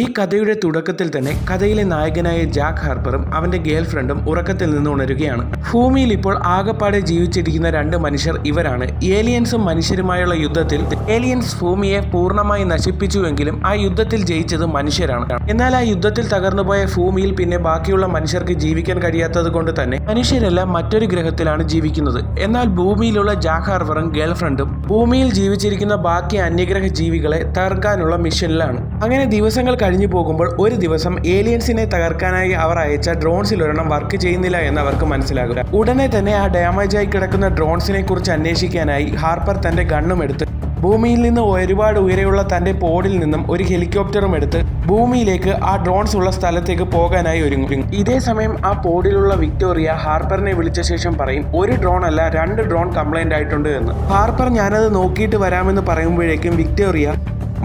ഈ കഥയുടെ തുടക്കത്തിൽ തന്നെ കഥയിലെ നായകനായ ജാക്ക് ഹാർപ്പറും അവന്റെ ഗേൾ ഫ്രണ്ടും ഉറക്കത്തിൽ നിന്ന് ഉണരുകയാണ്. ഭൂമിയിൽ ഇപ്പോൾ ആകപ്പാടെ ജീവിച്ചിരിക്കുന്ന രണ്ട് മനുഷ്യർ ഇവരാണ്. ഏലിയൻസും മനുഷ്യരുമായുള്ള യുദ്ധത്തിൽ ഏലിയൻസ് ഭൂമിയെ പൂർണമായി നശിപ്പിച്ചുവെങ്കിലും ആ യുദ്ധത്തിൽ ജയിച്ചത് മനുഷ്യരാണ്. എന്നാൽ ആ യുദ്ധത്തിൽ തകർന്നുപോയ ഭൂമിയിൽ പിന്നെ ബാക്കിയുള്ള മനുഷ്യർക്ക് ജീവിക്കാൻ കഴിയാത്തത് കൊണ്ട് തന്നെ മനുഷ്യരെല്ലാം മറ്റൊരു ഗ്രഹത്തിലാണ് ജീവിക്കുന്നത്. എന്നാൽ ഭൂമിയിലുള്ള ജാക്ക് ഹാർപ്പറും ഗേൾ ഫ്രണ്ടും ഭൂമിയിൽ ജീവിച്ചിരിക്കുന്ന ബാക്കി അന്യഗ്രഹ ജീവികളെ തകർക്കാനുള്ള മിഷനിലാണ്. അങ്ങനെ ദിവസങ്ങൾ കഴിഞ്ഞു പോകുമ്പോൾ ഒരു ദിവസം ഏലിയൻസിനെ തകർക്കാനായി അവർ അയച്ച ഡ്രോൺസിൽ ഒരെണ്ണം വർക്ക് ചെയ്യുന്നില്ല എന്ന് അവർക്ക് മനസ്സിലാകുക ഉടനെ തന്നെ ആ ആയി കിടക്കുന്ന ഡ്രോൺസിനെ കുറിച്ച് അന്വേഷിക്കാനായി ഹാർപ്പർ തന്റെ ഗണ്ണും എടുത്ത് ഭൂമിയിൽ നിന്ന് ഒരുപാട് ഉയരെയുള്ള തന്റെ പോഡിൽ നിന്നും ഒരു ഹെലികോപ്റ്ററും എടുത്ത് ഭൂമിയിലേക്ക് ആ ഡ്രോൺസ് ഉള്ള സ്ഥലത്തേക്ക് പോകാനായി ഒരുങ്ങും. ഇതേ സമയം ആ പോഡിലുള്ള വിക്ടോറിയ ഹാർപ്പറിനെ വിളിച്ച ശേഷം പറയും ഒരു ഡ്രോൺ അല്ല രണ്ട് ഡ്രോൺ കംപ്ലൈന്റ് ആയിട്ടുണ്ട് എന്ന്. ഹാർപ്പർ ഞാനത് നോക്കിയിട്ട് വരാമെന്ന് പറയുമ്പോഴേക്കും വിക്ടോറിയ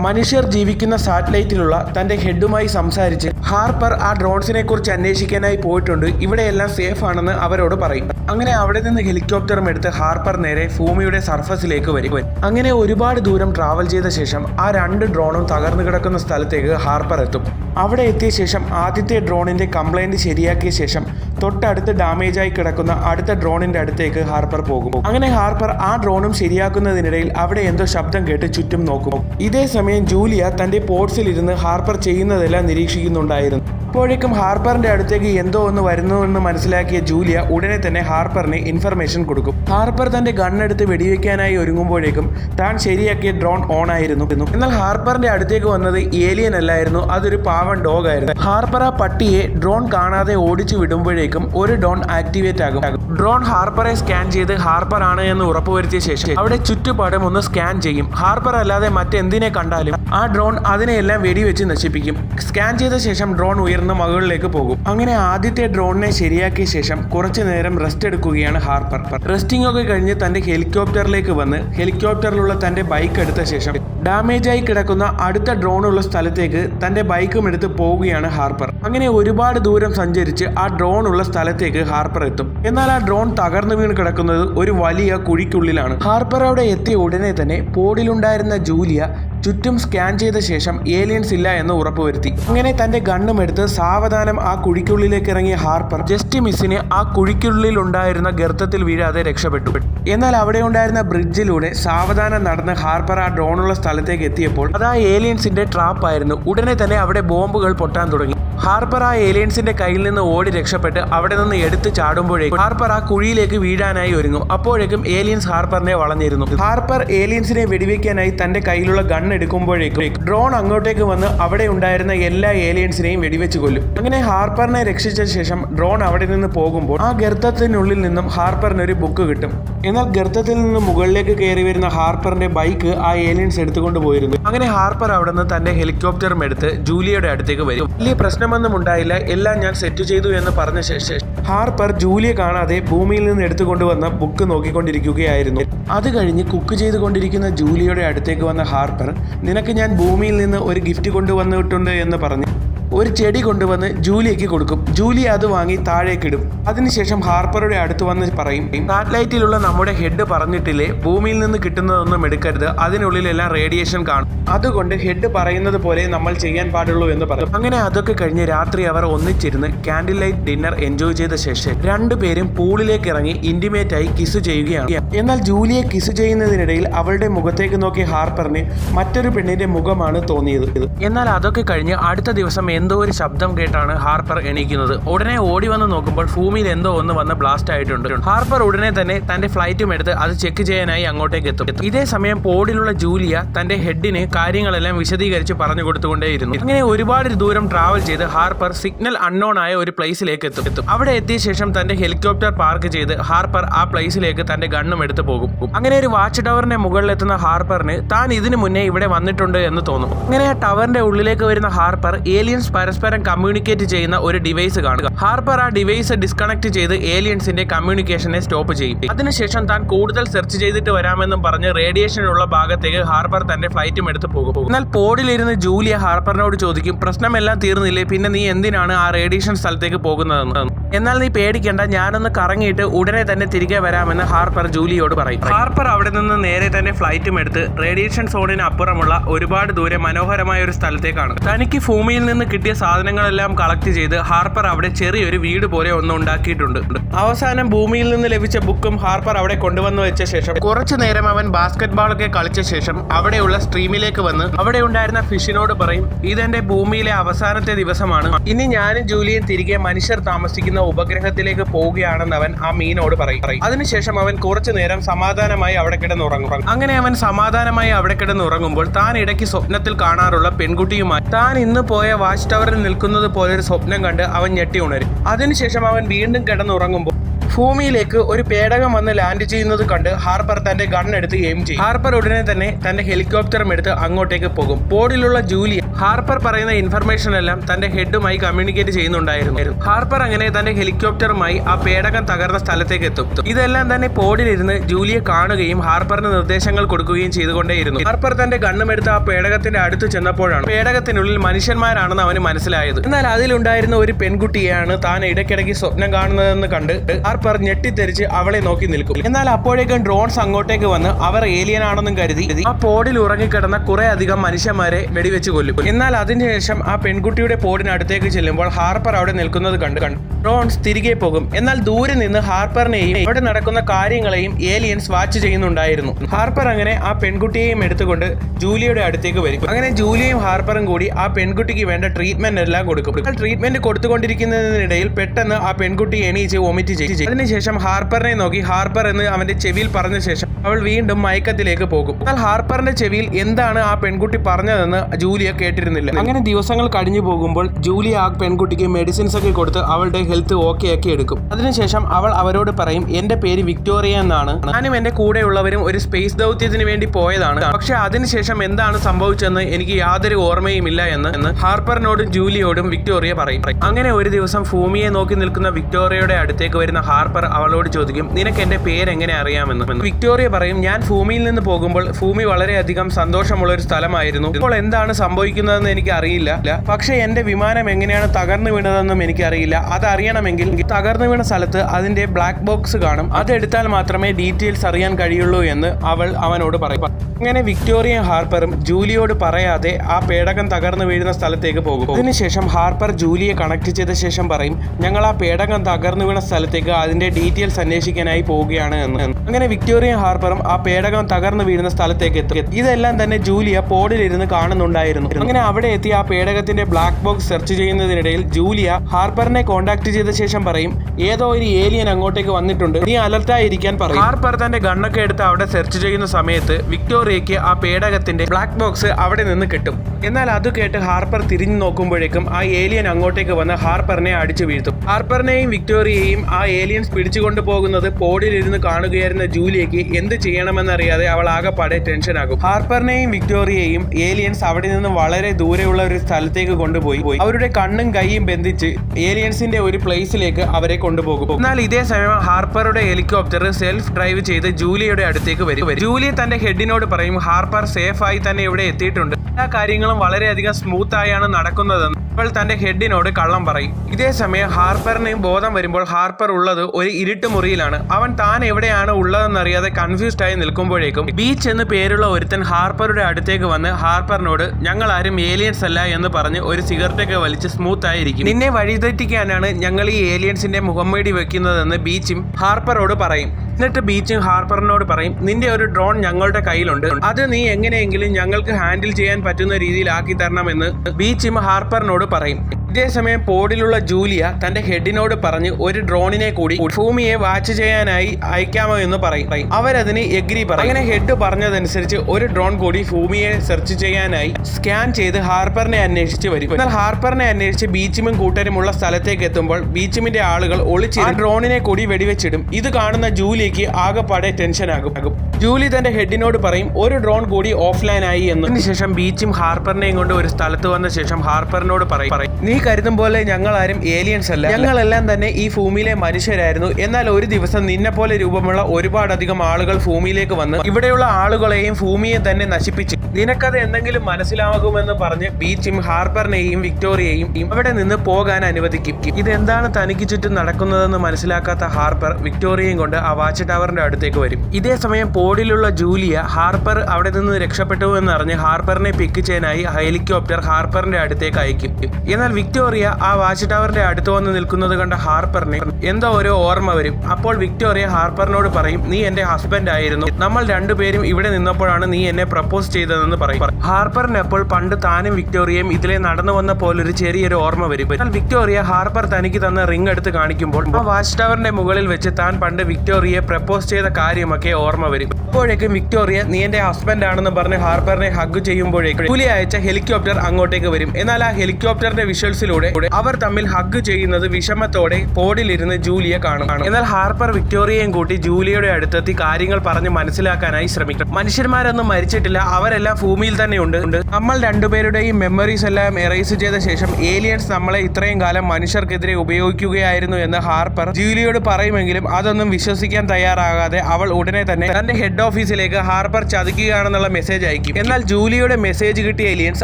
മനുഷ്യർ ജീവിക്കുന്ന സാറ്റലൈറ്റിലുള്ള തന്റെ ഹെഡുമായി സംസാരിച്ച് ഹാർപ്പർ ആ ഡ്രോൺസിനെ കുറിച്ച് അന്വേഷിക്കാനായി പോയിട്ടുണ്ട്. ഇവിടെയെല്ലാം സേഫ് ആണെന്ന് അവരോട് പറയും. അങ്ങനെ അവിടെ നിന്ന് ഹെലികോപ്റ്ററും എടുത്ത് ഹാർപ്പർ നേരെ ഭൂമിയുടെ സർഫസിലേക്ക് വരും. അങ്ങനെ ഒരുപാട് ദൂരം ട്രാവൽ ചെയ്ത ശേഷം ആ രണ്ട് ഡ്രോണും തകർന്നു കിടക്കുന്ന സ്ഥലത്തേക്ക് ഹാർപ്പർ എത്തും. അവിടെ എത്തിയ ശേഷം ആദ്യത്തെ ഡ്രോണിന്റെ കംപ്ലൈന്റ് ശരിയാക്കിയ ശേഷം തൊട്ടടുത്ത് ഡാമേജായി കിടക്കുന്ന അടുത്ത ഡ്രോണിന്റെ അടുത്തേക്ക് ഹാർപ്പർ പോകും അങ്ങനെ ഹാർപ്പർ ആ ഡ്രോണും ശരിയാക്കുന്നതിനിടയിൽ അവിടെ എന്തോ ശബ്ദം കേട്ട് ചുറ്റും നോക്കും ഇതേ സമയം ജൂലിയ തന്റെ പോർട്സിലിരുന്ന് ഹാർപ്പർ ചെയ്യുന്നതെല്ലാം നിരീക്ഷിക്കുന്നുണ്ടായിരുന്നു. അപ്പോഴേക്കും ഹാർപ്പറിന്റെ അടുത്തേക്ക് എന്തോ ഒന്ന് വരുന്നുവെന്ന് മനസ്സിലാക്കിയ ജൂലിയ ഉടനെ തന്നെ ഹാർപ്പറിന് ഇൻഫർമേഷൻ കൊടുക്കും. ഹാർപ്പർ തന്റെ ഗണ്ണെടുത്ത് വെടിവെക്കാനായി ഒരുങ്ങുമ്പോഴേക്കും താൻ ശരിയാക്കിയ ഡ്രോൺ ഓൺ ആയിരുന്നു. എന്നാൽ ഹാർപ്പറിന്റെ അടുത്തേക്ക് വന്നത് ഏലിയൻ അല്ലായിരുന്നു അതൊരു പാവൻ ഡോഗ് ആയിരുന്നു. ഹാർപ്പർ ആ പട്ടിയെ ഡ്രോൺ കാണാതെ ഓടിച്ചു വിടുമ്പോഴേക്കും ഒരു ഡ്രോൺ ആക്ടിവേറ്റ് ആകും. ഡ്രോൺ ഹാർപ്പറെ സ്കാൻ ചെയ്ത് ഹാർപ്പർ ആണ് എന്ന് ഉറപ്പുവരുത്തിയ ശേഷം അവിടെ ചുറ്റുപാടും ഒന്ന് സ്കാൻ ചെയ്യും. ഹാർപ്പർ അല്ലാതെ മറ്റെന്തിനെ കണ്ടാലും ആ ഡ്രോൺ അതിനെയെല്ലാം വെടിവെച്ച് നശിപ്പിക്കും. സ്കാൻ ചെയ്ത ശേഷം ഡ്രോൺ ഉയർന്ന മകളിലേക്ക് പോകും. അങ്ങനെ ആദ്യത്തെ ഡ്രോണിനെ ശരിയാക്കിയ ശേഷം കുറച്ചു നേരം റെസ്റ്റ് എടുക്കുകയാണ് ഹാർപ്പർ. റെസ്റ്റിംഗ് ഒക്കെ കഴിഞ്ഞ് തന്റെ ഹെലികോപ്റ്ററിലേക്ക് വന്ന് ഹെലികോപ്റ്ററിലുള്ള തന്റെ ബൈക്ക് എടുത്ത ശേഷം ഡാമേജ് ആയി കിടക്കുന്ന അടുത്ത ഡ്രോണുള്ള സ്ഥലത്തേക്ക് തന്റെ ബൈക്കും എടുത്ത് പോവുകയാണ് ഹാർപ്പർ. അങ്ങനെ ഒരുപാട് ദൂരം സഞ്ചരിച്ച് ആ ഡ്രോൺ ഉള്ള സ്ഥലത്തേക്ക് ഹാർപ്പർ എത്തും. എന്നാൽ ആ ഡ്രോൺ തകർന്നു വീണ് കിടക്കുന്നത് ഒരു വലിയ കുഴിക്കുള്ളിലാണ്. ഹാർപ്പർ അവിടെ എത്തിയ ഉടനെ തന്നെ പോഡിലുണ്ടായിരുന്ന ജൂലിയ ചുറ്റും സ്കാൻ ചെയ്ത ശേഷം ഏലിയൻസ് ഇല്ല എന്ന് ഉറപ്പുവരുത്തി. അങ്ങനെ തന്റെ ഗണ്ണും എടുത്ത് സാവധാനം ആ കുഴിക്കുള്ളിലേക്ക് ഇറങ്ങിയ ഹാർപ്പർ ജസ്റ്റ് മിസ്സിന് ആ കുഴിക്കുള്ളിൽ ഉണ്ടായിരുന്ന ഗർത്തത്തിൽ വീഴാതെ രക്ഷപ്പെട്ടു. എന്നാൽ അവിടെ ഉണ്ടായിരുന്ന ബ്രിഡ്ജിലൂടെ സാവധാനം നടന്ന് ഹാർപ്പർ ആ ഡ്രോണുള്ള സ്ഥലത്തേക്ക് എത്തിയപ്പോൾ അത് ആ ഏലിയൻസിന്റെ ട്രാപ്പ് ആയിരുന്നു. ഉടനെ തന്നെ അവിടെ ബോംബുകൾ പൊട്ടാൻ തുടങ്ങി. ഹാർപ്പർ ആ ഏലിയൻസിന്റെ കയ്യിൽ നിന്ന് ഓടി രക്ഷപ്പെട്ട് അവിടെ നിന്ന് എടുത്ത് ചാടുമ്പോഴേക്കും ഹാർപ്പർ ആ കുഴിയിലേക്ക് വീഴാനായി ഒരുങ്ങും. അപ്പോഴേക്കും ഏലിയൻസ് ഹാർപ്പറിനെ വളഞ്ഞിരുന്നു. ഹാർപ്പർ ഏലിയൻസിനെ വെടിവെക്കാനായി തന്റെ കയ്യിലുള്ള ഗൺ എടുക്കുമ്പോഴേക്കും ഡ്രോൺ അങ്ങോട്ടേക്ക് വന്ന് അവിടെ ഉണ്ടായിരുന്ന എല്ലാ ഏലിയൻസിനെയും വെടിവെച്ച് കൊല്ലും. അങ്ങനെ ഹാർപ്പറിനെ രക്ഷിച്ച ശേഷം ഡ്രോൺ അവിടെ നിന്ന് പോകുമ്പോൾ ആ ഗർത്തത്തിനുള്ളിൽ നിന്നും ഹാർപ്പറിന് ഒരു ബുക്ക് കിട്ടും. എന്നാൽ ഗർത്തത്തിൽ നിന്ന് മുകളിലേക്ക് കയറി വരുന്ന ഹാർപ്പറിന്റെ ബൈക്ക് ആ ഏലിയൻസ് എടുത്തുകൊണ്ട് പോയിരുന്നു. അങ്ങനെ ഹാർപ്പർ അവിടെ നിന്ന് തന്റെ ഹെലികോപ്റ്ററും എടുത്ത് ജൂലിയയുടെ അടുത്തേക്ക് വരും. വലിയ പ്രശ്നമൊന്നും ഉണ്ടായില്ല. എല്ലാം ഞാൻ സെറ്റ് ചെയ്തു എന്ന് പറഞ്ഞ ശേഷം ഹാർപ്പർ ജൂലിയെ കാണാതെ ഭൂമിയിൽ നിന്ന് എടുത്തുകൊണ്ടുവന്ന ബുക്ക് നോക്കിക്കൊണ്ടിരിക്കുകയായിരുന്നു. അത് കഴിഞ്ഞ് കുക്ക് ചെയ്തുകൊണ്ടിരിക്കുന്ന ജൂലിയുടെ അടുത്തേക്ക് വന്ന ഹാർപ്പർ നിനക്ക് ഞാൻ ഭൂമിയിൽ നിന്ന് ഒരു ഗിഫ്റ്റ് കൊണ്ടുവന്നിട്ടുണ്ട് എന്ന് പറഞ്ഞു. ഒരു ചെടി കൊണ്ടുവന്ന് ജൂലിയയ്ക്ക് കൊടുക്കും. ജൂലി അത് വാങ്ങി താഴേക്കിടും അതിനുശേഷം ഹാർപ്പറുടെ അടുത്ത് വന്ന് പറയും സാറ്റലൈറ്റിലുള്ള നമ്മുടെ ഹെഡ് പറഞ്ഞിട്ടില്ലേ ഭൂമിയിൽ നിന്ന് കിട്ടുന്നതൊന്നും എടുക്കരുത് അതിനുള്ളിലെല്ലാം റേഡിയേഷൻ കാണും. അതുകൊണ്ട് ഹെഡ് പറയുന്നത് പോലെ നമ്മൾ ചെയ്യാൻ പാടുള്ളൂ എന്ന് പറയും. അങ്ങനെ അതൊക്കെ കഴിഞ്ഞ് രാത്രി അവർ ഒന്നിച്ചിരുന്ന് കാൻഡിൽ ലൈറ്റ് ഡിന്നർ എൻജോയ് ചെയ്ത ശേഷം രണ്ടുപേരും പൂളിലേക്ക് ഇറങ്ങി ഇന്റിമേറ്റ് ആയി കിസ് ചെയ്യുകയാണ്. എന്നാൽ ജൂലിയെ കിസ് ചെയ്യുന്നതിനിടയിൽ അവളുടെ മുഖത്തേക്ക് നോക്കിയ ഹാർപ്പറിന് മറ്റൊരു പെണ്ണിന്റെ മുഖമാണ് തോന്നിയത്. എന്നാൽ അതൊക്കെ കഴിഞ്ഞ് അടുത്ത ദിവസം എന്തോ ഒരു ശബ്ദം കേട്ടാണ് ഹാർപ്പർ എണീക്കുന്നത്. ഉടനെ ഓടി വന്ന് നോക്കുമ്പോൾ ഭൂമിയിൽ എന്തോ ഒന്ന് വന്ന് ബ്ലാസ്റ്റ് ആയിട്ടുണ്ട്. ഹാർപ്പർ ഉടനെ തന്നെ തന്റെ ഫ്ലൈറ്റും എടുത്ത് അത് ചെക്ക് ചെയ്യാനായി അങ്ങോട്ടേക്ക് എത്തും. ഇതേ സമയം പോഡിലുള്ള ജൂലിയ തന്റെ ഹെഡിന് കാര്യങ്ങളെല്ലാം വിശദീകരിച്ച് പറഞ്ഞു കൊടുത്തുകൊണ്ടേയിരുന്നു. അങ്ങനെ ഒരുപാട് ദൂരം ട്രാവൽ ചെയ്ത് ഹാർപ്പർ സിഗ്നൽ അൺനോൺ ആയ ഒരു പ്ലേസിലേക്ക് എത്തും എത്തും. അവിടെ എത്തിയ ശേഷം തന്റെ ഹെലികോപ്റ്റർ പാർക്ക് ചെയ്ത് ഹാർപ്പർ ആ പ്ലേസിലേക്ക് തന്റെ ഗണ്ണും എടുത്തു പോകും. അങ്ങനെ ഒരു വാച്ച് ടവറിന്റെ മുകളിലെത്തുന്ന ഹാർപ്പറിന് താൻ ഇതിനു മുന്നേ ഇവിടെ വന്നിട്ടുണ്ട് എന്ന് തോന്നും. അങ്ങനെ ആ ടവറിന്റെ ഉള്ളിലേക്ക് വരുന്ന ഹാർപ്പർ ഏലിയൻസ് ഏലിയൻസ് പരസ്പരം കമ്മ്യൂണിക്കേറ്റ് ചെയ്യുന്ന ഒരു ഡിവൈസ് കാണുക. ഹാർപ്പർ ആ ഡിവൈസ് ഡിസ്കണക്ട് ചെയ്ത് ഏലിയൻസിന്റെ കമ്മ്യൂണിക്കേഷനെ സ്റ്റോപ്പ് ചെയ്യും. അതിനുശേഷം താൻ കൂടുതൽ സെർച്ച് ചെയ്തിട്ട് വരാമെന്നും പറഞ്ഞ് റേഡിയേഷനുള്ള ഭാഗത്തേക്ക് ഹാർപ്പർ തന്റെ ഫ്ലൈറ്റും എടുത്ത് പോകും. എന്നാൽ പോഡിലിരുന്ന് ജൂലിയ ഹാർപ്പറിനോട് ചോദിക്കും പ്രശ്നമെല്ലാം തീർന്നില്ലേ? പിന്നെ നീ എന്തിനാണ് ആ റേഡിയേഷൻ സ്ഥലത്തേക്ക് പോകുന്നതെന്ന്? എന്നാൽ നീ പേടിക്കേണ്ട ഞാനൊന്ന് കറങ്ങിയിട്ട് ഉടനെ തന്നെ തിരികെ വരാമെന്ന് ഹാർപ്പർ ജൂലിയോട് പറയും. ഹാർപ്പർ അവിടെ നിന്ന് നേരെ തന്നെ ഫ്ലൈറ്റും എടുത്ത് റേഡിയേഷൻ സോണിന് അപ്പുറമുള്ള ഒരുപാട് ദൂരെ മനോഹരമായ ഒരു സ്ഥലത്തേക്കാണ്. തനിക്ക് ഭൂമിയിൽ നിന്ന് കിട്ടിയ സാധനങ്ങളെല്ലാം കളക്ട് ചെയ്ത് ഹാർപ്പർ അവിടെ ചെറിയൊരു വീട് പോലെ ഒന്ന് ഉണ്ടാക്കിയിട്ടുണ്ട്. അവസാനം ഭൂമിയിൽ നിന്ന് ലഭിച്ച ബുക്കും ഹാർപ്പർ അവിടെ കൊണ്ടുവന്നു വെച്ച ശേഷം കുറച്ചു നേരം അവൻ ബാസ്കറ്റ് കളിച്ച ശേഷം അവിടെയുള്ള സ്ട്രീമിലേക്ക് വന്ന് അവിടെ ഉണ്ടായിരുന്ന ഫിഷിനോട് പറയും ഇതെന്റെ ഭൂമിയിലെ അവസാനത്തെ ദിവസമാണ്. ഇനി ഞാനും ജൂലിയും തിരികെ മനുഷ്യർ താമസിക്കുന്ന ഉപഗ്രഹത്തിലേക്ക് പോവുകയാണെന്ന് അവൻ ആ മീനോട് പറയും. അതിനുശേഷം അവൻ കുറച്ചു നേരം സമാധാനമായി അവിടെ കിടന്നുറങ്ങും. അങ്ങനെ അവൻ സമാധാനമായി അവിടെ കിടന്നുറങ്ങുമ്പോൾ താൻ ഇടയ്ക്ക് സ്വപ്നത്തിൽ കാണാറുള്ള പെൺകുട്ടിയുമായി താൻ ഇന്ന് പോയ വാച്ച് ടവറിൽ നിൽക്കുന്നത് പോലെ ഒരു സ്വപ്നം കണ്ട് അവൻ ഞെട്ടി ഉണരും. അതിനുശേഷം അവൻ വീണ്ടും കിടന്നുറങ്ങുമ്പോൾ ഭൂമിയിലേക്ക് ഒരു പേടകം വന്ന് ലാൻഡ് ചെയ്യുന്നത് കണ്ട് ഹാർപ്പർ തന്റെ ഗൺ എടുത്ത് എയിം ചെയ്യും. ഹാർപ്പർ ഉടനെ തന്നെ തന്റെ ഹെലികോപ്റ്ററും എടുത്ത് അങ്ങോട്ടേക്ക് പോകും. ബോർഡിലുള്ള ജൂലിയ ഹാർപ്പർ പറയുന്ന ഇൻഫർമേഷൻ എല്ലാം തന്റെ ഹെഡുമായി കമ്മ്യൂണിക്കേറ്റ് ചെയ്യുന്നുണ്ടായിരുന്നു. ഹാർപ്പർ അങ്ങനെ തന്റെ ഹെലികോപ്റ്ററുമായി ആ പേടകം തകർന്ന സ്ഥലത്തേക്ക് എത്തും. ഇതെല്ലാം തന്നെ പോഡിലിരുന്ന് ജൂലിയെ കാണുകയും ഹാർപ്പറിന് നിർദ്ദേശങ്ങൾ കൊടുക്കുകയും ചെയ്തുകൊണ്ടേയിരുന്നു. ഹാർപ്പർ തന്റെ ഗണ്ണും എടുത്ത് ആ പേടകത്തിന്റെ അടുത്ത് ചെന്നപ്പോഴാണ് പേടകത്തിനുള്ളിൽ മനുഷ്യന്മാരാണെന്ന് അവന് മനസ്സിലായത്. എന്നാൽ അതിലുണ്ടായിരുന്ന ഒരു പെൺകുട്ടിയെയാണ് താൻ ഇടയ്ക്കിടയ്ക്ക് സ്വപ്നം കാണുന്നതെന്ന് കണ്ട് ഹാർപ്പർ ഞെട്ടിത്തെറിച്ച് അവളെ നോക്കി നിൽക്കും. എന്നാൽ അപ്പോഴേക്കും ഡ്രോൺസ് അങ്ങോട്ടേക്ക് വന്ന് അവർ ഏലിയൻ ആണെന്നും കരുതി. ആ പോഡിൽ ഉറങ്ങിക്കിടന്ന കുറെ അധികം മനുഷ്യന്മാരെ വെടിവെച്ച് കൊല്ലും. എന്നാൽ അതിനുശേഷം ആ പെൺകുട്ടിയുടെ പോഡിനടുത്തേക്ക് ചെല്ലുമ്പോൾ ഹാർപ്പർ അവിടെ നിൽക്കുന്നത് കണ്ട്. കണ്ടു. ഡ്രോൺസ് തിരികെ പോകും. എന്നാൽ ദൂരെ നിന്ന് ഹാർപ്പറിനെയും അവിടെ നടക്കുന്ന കാര്യങ്ങളെയും ഏലിയൻസ് വാച്ച് ചെയ്യുന്നുണ്ടായിരുന്നു. ഹാർപ്പർ അങ്ങനെ ആ പെൺകുട്ടിയെയും എടുത്തുകൊണ്ട് ജൂലിയുടെ അടുത്തേക്ക് വരും. അങ്ങനെ ജൂലിയും ഹാർപ്പറും കൂടി ആ പെൺകുട്ടിക്ക് വേണ്ട ട്രീറ്റ്മെന്റ് എല്ലാം കൊടുക്കും. ട്രീറ്റ്മെന്റ് കൊടുത്തുകൊണ്ടിരിക്കുന്നതിനിടയിൽ പെട്ടെന്ന് ആ പെൺകുട്ടി എണീച്ച് വൊമിറ്റ് ചെയ്യും. അതിനുശേഷം ഹാർപ്പറിനെ നോക്കി. ഹാർപ്പർ എന്ന് അവന്റെ ചെവിയിൽ പറഞ്ഞ ശേഷം അവൾ വീണ്ടും മയക്കത്തിലേക്ക് പോകും. എന്നാൽ ഹാർപ്പറിന്റെ ചെവിയിൽ എന്താണ് ആ പെൺകുട്ടി പറഞ്ഞതെന്ന് ജൂലിയ കേട്ടിരുന്നില്ല. അങ്ങനെ ദിവസങ്ങൾ കഴിഞ്ഞു പോകുമ്പോൾ ജൂലിയ ആ പെൺകുട്ടിക്ക് മെഡിസിൻസ് ഒക്കെ കൊടുത്ത് അവളുടെ ഹെൽത്ത് ഓക്കെ ആക്കി എടുക്കും. അതിനുശേഷം അവൾ അവരോട് പറയും എന്റെ പേര് വിക്ടോറിയ എന്നാണ്. ഞാനും എന്റെ കൂടെയുള്ളവരും ഒരു സ്പേസ് ദൗത്യത്തിന് വേണ്ടി പോയതാണ്. പക്ഷെ അതിനുശേഷം എന്താണ് സംഭവിച്ചെന്ന് എനിക്ക് യാതൊരു ഓർമ്മയുമില്ല എന്ന് എന്ന് ഹാർപ്പറിനോടും ജൂലിയോടും വിക്ടോറിയ പറയും. അങ്ങനെ ഒരു ദിവസം ഭൂമിയെ നോക്കി നിൽക്കുന്ന വിക്ടോറിയയുടെ അടുത്തേക്ക് വരുന്ന ഹാർപ്പർ അവളോട് ചോദിക്കും നിനക്ക് എന്റെ പേര് എങ്ങനെ അറിയാമെന്ന് വിക്ടോറിയ പറയും ഞാൻ ഭൂമിയിൽ നിന്ന് പോകുമ്പോൾ ഭൂമി വളരെയധികം സന്തോഷമുള്ള ഒരു സ്ഥലമായിരുന്നു. ഇപ്പോൾ എന്താണ് സംഭവിക്കുന്നതെന്ന് എനിക്ക് അറിയില്ല പക്ഷെ എന്റെ വിമാനം എങ്ങനെയാണ് തകർന്നു വീണതെന്നും എനിക്കറിയില്ല. അതറിയണമെങ്കിൽ തകർന്നു വീണ സ്ഥലത്ത് അതിന്റെ ബ്ലാക്ക് ബോക്സ് കാണും. അതെടുത്താൽ മാത്രമേ ഡീറ്റെയിൽസ് അറിയാൻ കഴിയുള്ളൂ എന്ന് അവൾ അവനോട് പറയും. അങ്ങനെ വിക്ടോറിയ ഹാർപ്പറും ജൂലിയോട് പറയാതെ ആ പേടകം തകർന്നു വീഴുന്ന സ്ഥലത്തേക്ക് പോകും. അതിനുശേഷം ഹാർപ്പർ ജൂലിയെ കണക്ട് ചെയ്ത ശേഷം പറയും ഞങ്ങൾ ആ പേടകം തകർന്നു വീണ സ്ഥലത്തേക്ക് അതിന്റെ ഡീറ്റെയിൽസ് അന്വേഷിക്കാനായി പോവുകയാണ് എന്ന്. അങ്ങനെ വിക്ടോറിയ ഹാർബറും ആ പേടകം തകർന്നു വീഴുന്ന സ്ഥലത്തേക്ക് എത്തും. ഇതെല്ലാം തന്നെ ജൂലിയ പോഡിലിരുന്ന് കാണുന്നുണ്ടായിരുന്നു. അങ്ങനെ അവിടെ എത്തി ആ പേടകത്തിന്റെ ബ്ലാക്ക് ബോക്സ് സെർച്ച് ചെയ്യുന്നതിനിടയിൽ ജൂലിയ ഹാർബറിനെ കോൺടാക്ട് ചെയ്ത ശേഷം പറയും ഏതോ ഒരു ഏലിയൻ അങ്ങോട്ടേക്ക് വന്നിട്ടുണ്ട്. നീ അലർട്ടായിരിക്കാൻ പറയും. ഹാർബർ തന്റെ ഗണ്ണൊക്കെ എടുത്ത് അവിടെ സെർച്ച് ചെയ്യുന്ന സമയത്ത് വിക്ടോറിയയ്ക്ക് ആ പേടകത്തിന്റെ ബ്ലാക്ക് ബോക്സ് അവിടെ നിന്ന് കിട്ടും. എന്നാൽ അത് കേട്ട് ഹാർപ്പർ തിരിഞ്ഞു നോക്കുമ്പോഴേക്കും ആ ഏലിയൻ അങ്ങോട്ടേക്ക് വന്ന് ഹാർപ്പറിനെ അടിച്ചു വീഴ്ത്തും. ഹാർപ്പറിനെയും വിക്ടോറിയയെയും ആ ഏലിയൻസ് പിടിച്ചുകൊണ്ടു പോകുന്നത് പോഡിലിരുന്ന് കാണുകയായിരുന്ന ജൂലിയയ്ക്ക് എന്ത് ചെയ്യണമെന്നറിയാതെ അവൾ ആകെപ്പാടെ ടെൻഷനാകും. ഹാർപ്പറിനെയും വിക്ടോറിയയെയും ഏലിയൻസ് അവിടെ നിന്ന് വളരെ ദൂരെയുള്ള ഒരു സ്ഥലത്തേക്ക് കൊണ്ടുപോയി. പോയി അവരുടെ കണ്ണും കൈയും ബന്ധിച്ച് ഏലിയൻസിന്റെ ഒരു പ്ലേസിലേക്ക് അവരെ കൊണ്ടുപോകും. എന്നാൽ ഇതേ സമയം ഹാർപ്പറുടെ ഹെലികോപ്റ്റർ സെൽഫ് ഡ്രൈവ് ചെയ്ത് ജൂലിയുടെ അടുത്തേക്ക് വരും. ജൂലിയ തന്റെ ഹെഡിനോട് പറയും ഹാർപ്പർ സേഫായി തന്നെ ഇവിടെ എത്തിയിട്ടുണ്ട്. എല്ലാ കാര്യങ്ങളും വളരെയധികം സ്മൂത്ത് ആയാണ് നടക്കുന്നതെന്ന് അവൾ തന്റെ ഹെഡിനോട് കള്ളം പറയും. ഇതേ സമയം ഹാർപ്പറിന് ബോധം വരുമ്പോൾ ഹാർപ്പർ ഉള്ളത് ഒരു ഇരുട്ട് മുറിയിലാണ് അവൻ താൻ എവിടെയാണ് ഉള്ളതെന്ന് അറിയാതെ കൺഫ്യൂസ്ഡ് ആയി നിൽക്കുമ്പോഴേക്കും ബീച്ച് എന്ന് പേരുള്ള ഒരുത്തൻ ഹാർപ്പറുടെ അടുത്തേക്ക് വന്ന് ഹാർപ്പറിനോട് ഞങ്ങൾ ആരും ഏലിയൻസ് അല്ല എന്ന് പറഞ്ഞ് ഒരു സിഗരറ്റൊക്കെ വലിച്ച് സ്മൂത്ത് ആയിരിക്കും നിന്നെ വഴിതെറ്റിക്കാനാണ് ഞങ്ങൾ ഈ ഏലിയൻസിന്റെ മുഖംമേടി വെക്കുന്നതെന്ന് ബീച്ചും ഹാർപ്പറോട് പറയും. എന്നിട്ട് ബീച്ചും ഹാർപ്പറിനോട് പറയും നിന്റെ ഒരു ഡ്രോൺ ഞങ്ങളുടെ കയ്യിലുണ്ട്. അത് നീ എങ്ങനെയെങ്കിലും ഞങ്ങൾക്ക് ഹാൻഡിൽ ചെയ്യാൻ പറ്റുന്ന രീതിയിൽ രീതിയിലാക്കി തരണമെന്ന് ബീച്ചും ഹാർപ്പറിനോട് പറയും. ഇതേസമയം പോഡിലുള്ള ജൂലിയ തന്റെ ഹെഡിനോട് പറഞ്ഞ് ഒരു ഡ്രോണിനെ കൂടി ഭൂമിയെ വാച്ച് ചെയ്യാനായി അയക്കാമോ എന്ന് പറയും. അവരതിന് എഗ്രി പറയും. അങ്ങനെ ഹെഡ് പറഞ്ഞതനുസരിച്ച് ഒരു ഡ്രോൺ കൂടി ഭൂമിയെ സെർച്ച് ചെയ്യാനായി സ്കാൻ ചെയ്ത് ഹാർപ്പറിനെ അന്വേഷിച്ച് വരും. എന്നാൽ ഹാർപ്പറിനെ അന്വേഷിച്ച് ബീച്ചിമും കൂട്ടരുമുള്ള സ്ഥലത്തേക്ക് എത്തുമ്പോൾ ബീച്ചിമിന്റെ ആളുകൾ ഒളിച്ച് ആ ഡ്രോണിനെ കൂടി വെടിവെച്ചിടും. ഇത് കാണുന്ന ജൂലിക്ക് ആകെപ്പാടെ ആകും. ജൂലി തന്റെ ഹെഡിനോട് പറയും ഒരു ഡ്രോൺ കൂടി ഓഫ്ലൈൻ ആയി എന്ന്. അതിനുശേഷം ബീച്ചും ഹാർപ്പറിനെയും കൊണ്ട് ഒരു സ്ഥലത്ത് വന്ന ശേഷം ഹാർപ്പറിനോട് പറയും നീ കരുതും പോലെ ഞങ്ങൾ ആരും ഏലിയൻസ് അല്ല. ഞങ്ങളെല്ലാം തന്നെ ഈ ഭൂമിയിലെ മനുഷ്യരായിരുന്നു. എന്നാൽ ഒരു ദിവസം നിന്നെ പോലെ രൂപമുള്ള ഒരുപാടധികം ആളുകൾ ഭൂമിയിലേക്ക് വന്ന് ഇവിടെയുള്ള ആളുകളെയും ഭൂമിയെ തന്നെ നശിപ്പിച്ചു നിനക്കത് എന്തെങ്കിലും മനസ്സിലാകുമെന്ന് പറഞ്ഞ് ബീച്ചും ഹാർബറിനെയും വിക്ടോറിയയും അവിടെ നിന്ന് പോകാൻ അനുവദിക്കും. ഇതെന്താണ് തനിക്ക് ചുറ്റും നടക്കുന്നതെന്ന് മനസ്സിലാക്കാത്ത ഹാർബർ വിക്ടോറിയയും കൊണ്ട് ആ വാച്ച് ടവറിന്റെ അടുത്തേക്ക് വരും. ഇതേ സമയം പോഡിലുള്ള ജൂലിയ ഹാർബർ അവിടെ നിന്ന് രക്ഷപ്പെട്ടു എന്നറിഞ്ഞ് ഹാർബറിനെ പിക്ക് ചെയ്യാനായി ഹെലികോപ്റ്റർ ഹാർബറിന്റെ അടുത്തേക്ക് അയക്കും. എന്നാൽ വിക്ടോറിയ ആ വാച്ച് ടവറിന്റെ അടുത്ത് വന്ന് നിൽക്കുന്നത് കണ്ട ഹാർബറിനെ എന്തോ ഓരോ ഓർമ്മ വരും. അപ്പോൾ വിക്ടോറിയ ഹാർബറിനോട് പറയും നീ എന്റെ ഹസ്ബൻഡ് ആയിരുന്നു നമ്മൾ രണ്ടുപേരും ഇവിടെ നിന്നപ്പോഴാണ് നീ എന്നെ പ്രപ്പോസ് ചെയ്തതെന്ന് പറയും. ഹാർപ്പറിന് അപ്പോൾ പണ്ട് താനും വിക്ടോറിയയും ഇതിലെ നടന്നു വന്ന പോലൊരു ചെറിയൊരു ഓർമ്മ വരും. എന്നാൽ വിക്ടോറിയ ഹാർപ്പർ തനിക്ക് തന്ന റിംഗ് എടുത്ത് കാണിക്കുമ്പോൾ ആ വാച്ച് ടവറിന്റെ മുകളിൽ വെച്ച് താൻ പണ്ട് വിക്ടോറിയയെ പ്രപ്പോസ് ചെയ്ത കാര്യമൊക്കെ ഓർമ്മ വരും. അപ്പോഴേക്കും വിക്ടോറിയ നീ എന്റെ ഹസ്ബൻഡ് ആണെന്ന് പറഞ്ഞ് ഹാർപ്പറിനെ ഹഗ് ചെയ്യുമ്പോഴേക്കും പുലി അയച്ച ഹെലികോപ്റ്റർ അങ്ങോട്ടേക്ക് വരും. എന്നാൽ ആ ഹെലികോപ്റ്ററിന്റെ വിഷ്വൽസിലൂടെ അവർ തമ്മിൽ ഹഗ് ചെയ്യുന്നത് വിഷമത്തോടെ പോഡിലിരുന്ന് ജൂലിയ കാണും. എന്നാൽ ഹാർപ്പർ വിക്ടോറിയയും കൂട്ടി ജൂലിയയുടെ അടുത്തെത്തി കാര്യങ്ങൾ പറഞ്ഞ് മനസ്സിലാക്കാനായി ശ്രമിക്കും. മനുഷ്യന്മാരൊന്നും മരിച്ചിട്ടില്ല. അവരെല്ലാം ഭൂമിയിൽ തന്നെ ഉണ്ട്. ഉണ്ട്. നമ്മൾ രണ്ടുപേരുടെയും മെമ്മറീസ് എല്ലാം എറേസ് ചെയ്ത ശേഷം ഏലിയൻസ് നമ്മളെ ഇത്രയും കാലം മനുഷ്യർക്കെതിരെ ഉപയോഗിക്കുകയായിരുന്നു എന്ന് ഹാർപ്പർ ജൂലിയോട് പറയുമെങ്കിലും അതൊന്നും വിശ്വസിക്കാൻ തയ്യാറാകാതെ അവൾ ഉടനെ തന്നെ തന്റെ ഹെഡ് ഓഫീസിലേക്ക് ഹാർപ്പർ ചതിക്കുകയാണെന്നുള്ള മെസ്സേജ് അയക്കും. എന്നാൽ ജൂലിയുടെ മെസ്സേജ് കിട്ടിയ ഏലിയൻസ്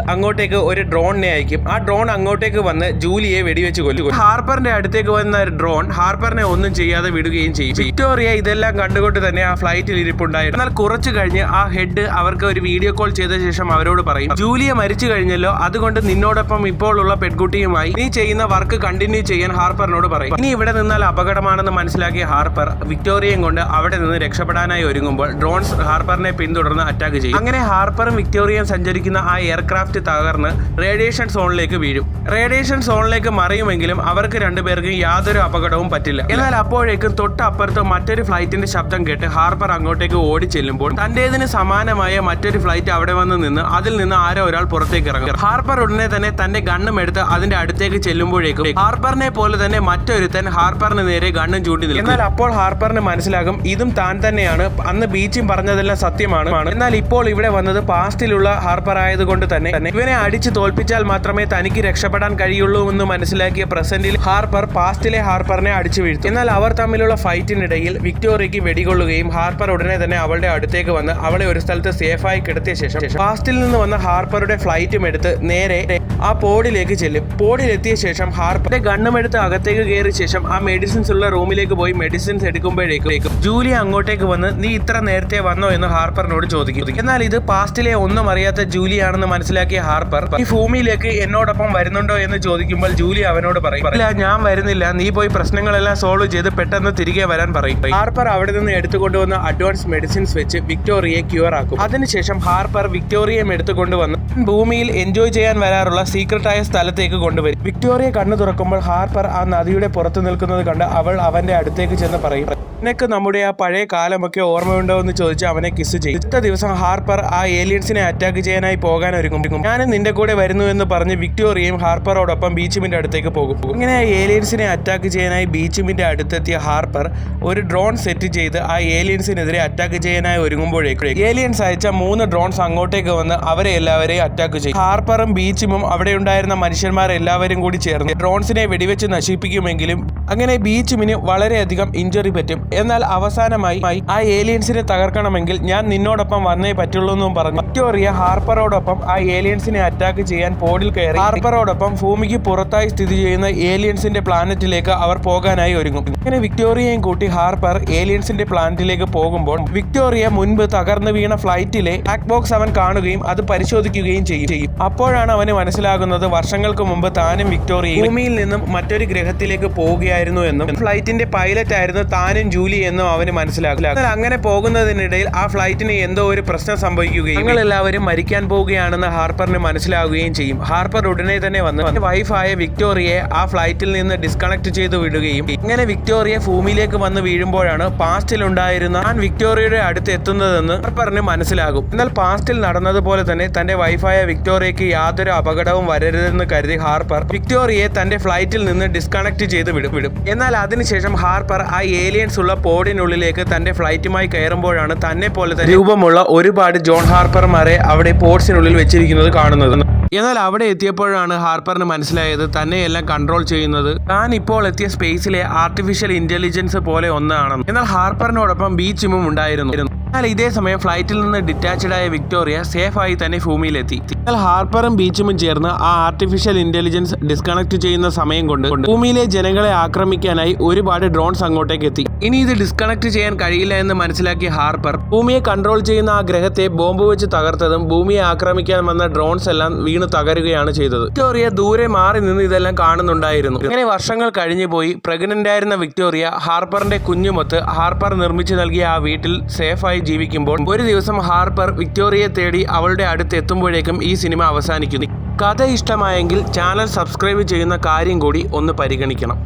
അങ്ങോട്ടേക്ക് ഒരു ഡ്രോണിനെ അയക്കും. ആ ഡ്രോൺ അങ്ങോട്ടേക്ക് വന്ന് ജൂലിയെ വെടിവെച്ച് കൊല്ലും. ഹാർപ്പറിന്റെ അടുത്തേക്ക് വന്ന ഒരു ഡ്രോൺ ഹാർപ്പറിനെ ഒന്നും ചെയ്യാതെ വിടുകയും ചെയ്യും. വിക്ടോറിയ ഇതെല്ലാം കണ്ടുകൊണ്ട് തന്നെ ആ ഫ്ലൈറ്റിൽ ഇരിപ്പുണ്ടായിരുന്നു. എന്നാൽ കുറച്ചു കഴിഞ്ഞ് ആ ഹെഡ് അവർക്ക് ഒരു വീഡിയോ കോൾ ചെയ്ത ശേഷം അവരോട് പറയും ജൂലിയ മരിച്ചു കഴിഞ്ഞല്ലോ അതുകൊണ്ട് നിന്നോടൊപ്പം ഇപ്പോൾ ഉള്ള പെൺകുട്ടിയുമായി നീ ചെയ്യുന്ന വർക്ക് കണ്ടിന്യൂ ചെയ്യാൻ ഹാർപ്പറിനോട് പറയും. ഇനി ഇവിടെ നിന്നാൽ അപകടമാണെന്ന് മനസ്സിലാക്കിയ ഹാർപ്പർ വിക്ടോറിയയും കൊണ്ട് അവിടെ നിന്ന് രക്ഷപ്പെടാനായി ഒരുങ്ങുമ്പോൾ ഡ്രോൺസ് ഹാർപ്പറിനെ പിന്തുടർന്ന് അറ്റാക്ക് ചെയ്യും. അങ്ങനെ ഹാർപ്പറും വിക്ടോറിയയും സഞ്ചരിക്കുന്ന ആ എയർക്രാഫ്റ്റ് തകർന്ന് റേഡിയേഷൻ സോണിലേക്ക് വീഴും. റേഡിയേഷൻ സോണിലേക്ക് മറിയുമെങ്കിലും അവർക്ക് രണ്ടുപേർക്കും യാതൊരു അപകടവും പറ്റില്ല. എന്നാൽ അപ്പോഴേക്കും തൊട്ടപ്പുറത്ത് മറ്റൊരു ഫ്ലൈറ്റിന്റെ ശബ്ദം കേട്ട് ഹാർപ്പർ അങ്ങോട്ടേക്ക് ഓടി ചെല്ലുമ്പോൾ തന്റേതിന് സമാനമായ മറ്റൊരു ഫ്ലൈറ്റ് അവിടെ വന്ന് നിന്ന് അതിൽ നിന്ന് ആരോ ഒരാൾ പുറത്തേക്ക് ഇറങ്ങും. ഹാർപ്പർ ഉടനെ തന്നെ തന്റെ ഗണ്ണും എടുത്ത് അതിന്റെ അടുത്തേക്ക് ചെല്ലുമ്പോഴേക്കും ഹാർപ്പറിനെ പോലെ തന്നെ മറ്റൊരുത്തൻ ഹാർപ്പറിന് നേരെ ഗണ്ണും ചൂണ്ടി നിൽക്കും. എന്നാൽ അപ്പോൾ ഹാർപ്പറിന് മനസ്സിലാകും ഇതും താൻ തന്നെയാണ്. അന്ന് ബീച്ചും പറഞ്ഞതെല്ലാം സത്യമാണ്. എന്നാൽ ഇപ്പോൾ ഇവിടെ വന്നത് പാസ്റ്റിലുള്ള ഹാർപ്പർ ആയതുകൊണ്ട് തന്നെ. ഇവനെ അടിച്ചു തോൽപ്പിച്ചാൽ മാത്രമേ തനിക്ക് രക്ഷപ്പെടാൻ കഴിയുള്ളൂ എന്ന് മനസ്സിലാക്കിയ പ്രസന്റിൽ ഹാർപ്പർ പാസ്റ്റിലെ ഹാർപ്പറിനെ അടിച്ചു വീഴ്ത്തും. എന്നാൽ അവർ തമ്മിലുള്ള ഫൈറ്റിനിടയിൽ വിക്ടോറിയയ്ക്ക് വെടികൊള്ളുകയും ഹാർപ്പർ ഉടനെ തന്നെ അവളുടെ അടുത്തേക്ക് വന്ന് അവളെ ഒരു സ്ഥലത്ത് സേഫായി കിടത്തിയ ശേഷം പാസ്റ്റിൽ നിന്ന് വന്ന ഹാർപ്പറുടെ ഫ്ലൈറ്റും എടുത്ത് നേരെ ആ പോഡിലേക്ക് ചെല്ലും. പോഡിലെത്തിയ ശേഷം ഹാർപ്പറുടെ ഗണ്ണും എടുത്ത് അകത്തേക്ക് കയറിയ ശേഷം ആ മെഡിസിൻസ് ഉള്ള റൂമിലേക്ക് പോയി മെഡിസിൻസ് എടുക്കുമ്പോഴേക്കും ജൂലി അങ്ങോട്ടേക്ക് വന്ന് നീ ഇത്ര നേരത്തെ വന്നോ? എന്ന് ഹാർപ്പറിനോട് ചോദിക്കും. എന്നാൽ ഇത് പാസ്റ്റിലെ ഒന്നും അറിയാത്ത ജൂലിയാണെന്ന് മനസ്സിലാക്കിയ ഹാർപ്പർ ഈ ഭൂമിയിലേക്ക് എന്നോടൊപ്പം വരുന്നുണ്ടോ? എന്ന് ചോദിക്കുമ്പോൾ ജൂലി അവനോട് പറയും ഇല്ല ഞാൻ വരുന്നില്ല. നീ പോയി പ്രശ്നങ്ങളെല്ലാം സോൾവ് ചെയ്ത് പെട്ടെന്ന് തിരികെ വരാൻ പറയും. ഹാർപ്പർ അവിടെ നിന്ന് എടുത്തുകൊണ്ടുവന്ന അഡ്വാൻസ് മെഡിസിൻസ് വെച്ച് വിക്ടോറിയയെ ക്യൂർ ആക്കും. അതിനുശേഷം ഹാർപ്പർ വിക്ടോറിയയും എടുത്തുകൊണ്ടുവന്ന് ഭൂമിയിൽ എൻജോയ് ചെയ്യാൻ വരാറുള്ള സീക്രട്ടായ സ്ഥലത്തേക്ക് കൊണ്ടുവരും. വിക്ടോറിയ കണ്ണു തുറക്കുമ്പോൾ ഹാർപ്പർ ആ നദിയുടെ പുറത്ത് നിൽക്കുന്നത് കണ്ട് അവൾ അവന്റെ അടുത്തേക്ക് ചെന്ന് പറയും. നിനക്ക് നമ്മുടെ ആ പഴയ കാലമൊക്കെ ഓർമ്മയുണ്ടോ എന്ന് ചോദിച്ച് അവനെ കിസ് ചെയ്യും. ഇത്ത ദിവസം ഹാർപ്പർ ആ ഏലിയൻസിനെ അറ്റാക്ക് ചെയ്യാനായി പോകാൻ ഒരുങ്ങും ഞാനും നിന്റെ കൂടെ വരുന്നു എന്ന് പറഞ്ഞ് വിക്ടോറിയയും ഹാർപ്പറോടൊപ്പം ബീച്ചുമിന്റെ അടുത്തേക്ക് പോകും. ഇങ്ങനെ ആ ഏലിയൻസിനെ അറ്റാക്ക് ചെയ്യാനായി ബീച്ചുമിന്റെ അടുത്തെത്തിയ ഹാർപ്പർ ഒരു ഡ്രോൺ സെറ്റ് ചെയ്ത് ആ ഏലിയൻസിനെതിരെ അറ്റാക്ക് ചെയ്യാനായി ഒരുങ്ങുമ്പോഴേക്കും ഏലിയൻസ് അയച്ച മൂന്ന് ഡ്രോൺസ് അങ്ങോട്ടേക്ക് വന്ന് അവരെ എല്ലാവരെയും അറ്റാക്ക് ചെയ്യും. ഹാർപ്പറും ബീച്ചുമും അവിടെ ഉണ്ടായിരുന്ന മനുഷ്യന്മാരെല്ലാവരും കൂടി ചേർന്ന് ഡ്രോൺസിനെ വെടിവെച്ച് നശിപ്പിക്കുമെങ്കിലും അങ്ങനെ ബീച്ചുമിന് വളരെയധികം ഇഞ്ചറി പറ്റും എന്നാൽ അവസാനമായി ആ ഏലിയൻസിനെ തകർക്കണമെങ്കിൽ ഞാൻ നിന്നോടൊപ്പം വന്നേ പറ്റുള്ളൂ എന്നും പറഞ്ഞു. വിക്ടോറിയ ഹാർപ്പറോടൊപ്പം ആ ഏലിയൻസിനെ അറ്റാക്ക് ചെയ്യാൻ പോഡിൽ കയറി. ഹാർപ്പറോടൊപ്പം ഭൂമിക്ക് പുറത്തായി സ്ഥിതി ചെയ്യുന്ന ഏലിയൻസിന്റെ പ്ലാനറ്റിലേക്ക് അവർ പോകാനായി ഒരുങ്ങും. അങ്ങനെ വിക്ടോറിയയും കൂട്ടി ഹാർപ്പർ ഏലിയൻസിന്റെ പ്ലാനറ്റിലേക്ക് പോകുമ്പോൾ വിക്ടോറിയ മുൻപ് തകർന്നു വീണ ഫ്ലൈറ്റിലെ ബ്ലാക്ക് ബോക്സ് അവൻ കാണുകയും അത് പരിശോധിക്കുകയും ചെയ്യും. അപ്പോഴാണ് അവന് മനസ്സിലാകുന്നത് വർഷങ്ങൾക്ക് മുമ്പ് താനും വിക്ടോറിയയും ഭൂമിയിൽ നിന്നും മറ്റൊരു ഗ്രഹത്തിലേക്ക് പോവുകയായിരുന്നു എന്നും ഫ്ലൈറ്റിന്റെ പൈലറ്റ് ആയിരുന്നു താനും ജൂലിയും ജൂലി എന്നും അവന് മനസ്സിലാക്കില്ല എന്നാൽ അങ്ങനെ പോകുന്നതിനിടയിൽ ആ ഫ്ലൈറ്റിന് എന്തോ ഒരു പ്രശ്നം സംഭവിക്കുകയും ഞങ്ങൾ എല്ലാവരും മരിക്കാൻ പോവുകയാണെന്ന് ഹാർപ്പറിന് മനസ്സിലാവുകയും ചെയ്യും. ഹാർപ്പർ ഉടനെ തന്നെ വന്ന് വൈഫായ വിക്ടോറിയയെ ആ ഫ്ലൈറ്റിൽ നിന്ന് ഡിസ്കണക്ട് ചെയ്ത് വിടുകയും ഇങ്ങനെ വിക്ടോറിയ ഭൂമിയിലേക്ക് വന്ന് വീഴുമ്പോഴാണ് പാസ്റ്റിൽ ഉണ്ടായിരുന്ന താൻ വിക്ടോറിയയുടെ അടുത്ത് എത്തുന്നതെന്ന് ഹാർപ്പറിന് മനസ്സിലാകും. എന്നാൽ പാസ്റ്റിൽ നടന്നതുപോലെ തന്നെ തന്റെ വൈഫായ വിക്ടോറിയയ്ക്ക് യാതൊരു അപകടവും വരരുതെന്ന് കരുതി ഹാർപ്പർ വിക്ടോറിയയെ തന്റെ ഫ്ലൈറ്റിൽ നിന്ന് ഡിസ്കണക്ട് ചെയ്ത് വിടും. എന്നാൽ അതിനുശേഷം ഹാർപ്പർ ആ ഏലിയൻസ് ഉള്ള പോഡിനുള്ളിലേക്ക് തന്റെ ഫ്ലൈറ്റുമായി കയറുമ്പോഴാണ് തന്നെ പോലെ തന്നെ രൂപമുള്ള ഒരുപാട് ജോൺ ഹാർപ്പർമാരെ അവിടെ പോഡ്സിനുള്ളിൽ വെച്ചിരിക്കുന്നത് കാണുന്നത്. എന്നാൽ അവിടെ എത്തിയപ്പോഴാണ് ഹാർപ്പറിന് മനസ്സിലായത് തന്നെ എല്ലാം കൺട്രോൾ ചെയ്യുന്നത്. താൻ ഇപ്പോൾ എത്തിയ സ്പേസിലെ ആർട്ടിഫിഷ്യൽ ഇന്റലിജൻസ് പോലെ ഒന്നാണെന്ന്. എന്നാൽ ഹാർപ്പറിനോടൊപ്പം ബീച്ചിമും ഉണ്ടായിരുന്നു. എന്നാൽ ഇതേ സമയം ഫ്ലൈറ്റിൽ നിന്ന് ഡിറ്റാച്ച്ഡ് ആയ വിക്ടോറിയ ആയി തന്നെ ഭൂമിയിലെത്തി. എന്നാൽ ഹാർപ്പറും ബീച്ചും ചേർന്ന് ആ ആർട്ടിഫിഷ്യൽ ഇന്റലിജൻസ് ഡിസ്കണക്ട് ചെയ്യുന്ന സമയം കൊണ്ട് ഭൂമിയിലെ ജനങ്ങളെ ആക്രമിക്കാനായി ഒരുപാട് ഡ്രോൺസ് അങ്ങോട്ടേക്ക് എത്തി. ഇനി ഇത് ഡിസ്കണക്ട് ചെയ്യാൻ കഴിയില്ല എന്ന് മനസ്സിലാക്കിയ ഹാർപ്പർ ഭൂമിയെ കൺട്രോൾ ചെയ്യുന്ന ആ ഗ്രഹത്തെ ബോംബ് വെച്ച് തകർത്തതും ഭൂമിയെ ആക്രമിക്കാൻ വന്ന ഡ്രോൺസ് എല്ലാം വീണ് തകരുകയാണ് ചെയ്തത്. വിക്ടോറിയ ദൂരെ മാറി നിന്ന് ഇതെല്ലാം കാണുന്നുണ്ടായിരുന്നു. അങ്ങനെ വർഷങ്ങൾ കഴിഞ്ഞു പോയി പ്രഗ്നന്റ് ആയിരുന്ന വിക്ടോറിയ ഹാർപ്പറിന്റെ കുഞ്ഞുമൊത്ത് ഹാർപ്പർ നിർമ്മിച്ചു നൽകിയ ആ വീട്ടിൽ സേഫായി ജീവിക്കുമ്പോൾ ഒരു ദിവസം ഹാർപ്പർ വിക്ടോറിയയെ തേടി അവളുടെ അടുത്ത് എത്തുമ്പോഴേക്കും ഈ സിനിമ അവസാനിക്കുന്നു. കഥ ഇഷ്ടമായെങ്കിൽ ചാനൽ സബ്സ്ക്രൈബ് ചെയ്യുന്ന കാര്യം കൂടി ഒന്ന് പരിഗണിക്കണം.